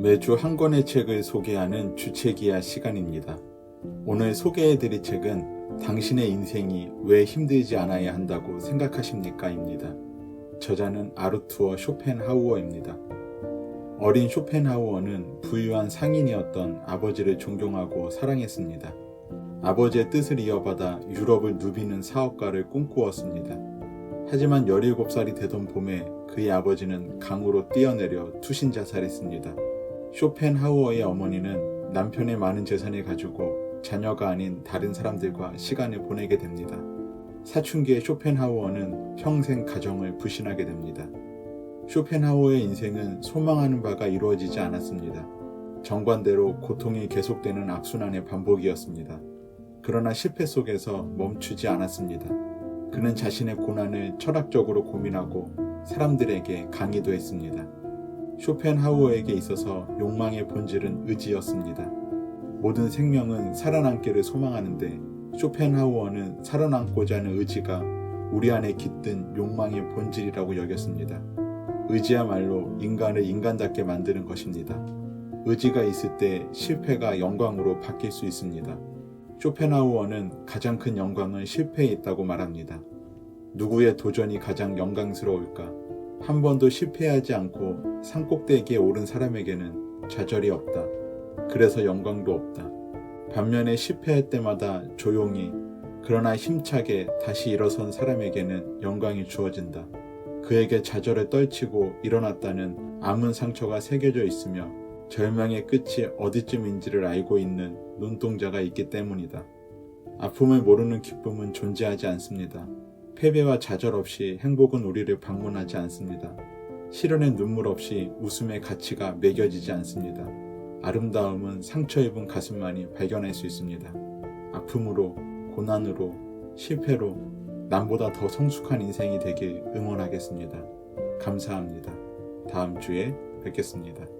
매주 한 권의 책을 소개하는 주책이야 시간입니다. 오늘 소개해드릴 책은 당신의 인생이 왜 힘들지 않아야 한다고 생각하십니까? 입니다. 저자는 아르투어 쇼펜하우어입니다. 어린 쇼펜하우어는 부유한 상인이었던 아버지를 존경하고 사랑했습니다. 아버지의 뜻을 이어받아 유럽을 누비는 사업가를 꿈꾸었습니다. 하지만 17살이 되던 봄에 그의 아버지는 강으로 뛰어내려 투신 자살했습니다. 쇼펜하우어의 어머니는 남편의 많은 재산을 가지고 자녀가 아닌 다른 사람들과 시간을 보내게 됩니다. 사춘기의 쇼펜하우어는 평생 가정을 불신하게 됩니다. 쇼펜하우어의 인생은 소망하는 바가 이루어지지 않았습니다. 정관대로 고통이 계속되는 악순환의 반복이었습니다. 그러나 실패 속에서 멈추지 않았습니다. 그는 자신의 고난을 철학적으로 고민하고 사람들에게 강의도 했습니다. 쇼펜하우어에게 있어서 욕망의 본질은 의지였습니다. 모든 생명은 살아남기를 소망하는데 쇼펜하우어는 살아남고자 하는 의지가 우리 안에 깃든 욕망의 본질이라고 여겼습니다. 의지야말로 인간을 인간답게 만드는 것입니다. 의지가 있을 때 실패가 영광으로 바뀔 수 있습니다. 쇼펜하우어는 가장 큰 영광은 실패에 있다고 말합니다. 누구의 도전이 가장 영광스러울까? 한 번도 실패하지 않고 산꼭대기에 오른 사람에게는 좌절이 없다. 그래서 영광도 없다. 반면에 실패할 때마다 조용히 그러나 힘차게 다시 일어선 사람에게는 영광이 주어진다. 그에게 좌절을 떨치고 일어났다는 아문 상처가 새겨져 있으며 절망의 끝이 어디쯤인지를 알고 있는 눈동자가 있기 때문이다. 아픔을 모르는 기쁨은 존재하지 않습니다. 패배와 좌절 없이 행복은 우리를 방문하지 않습니다. 시련의 눈물 없이 웃음의 가치가 매겨지지 않습니다. 아름다움은 상처 입은 가슴만이 발견할 수 있습니다. 아픔으로, 고난으로, 실패로 남보다 더 성숙한 인생이 되길 응원하겠습니다. 감사합니다. 다음 주에 뵙겠습니다.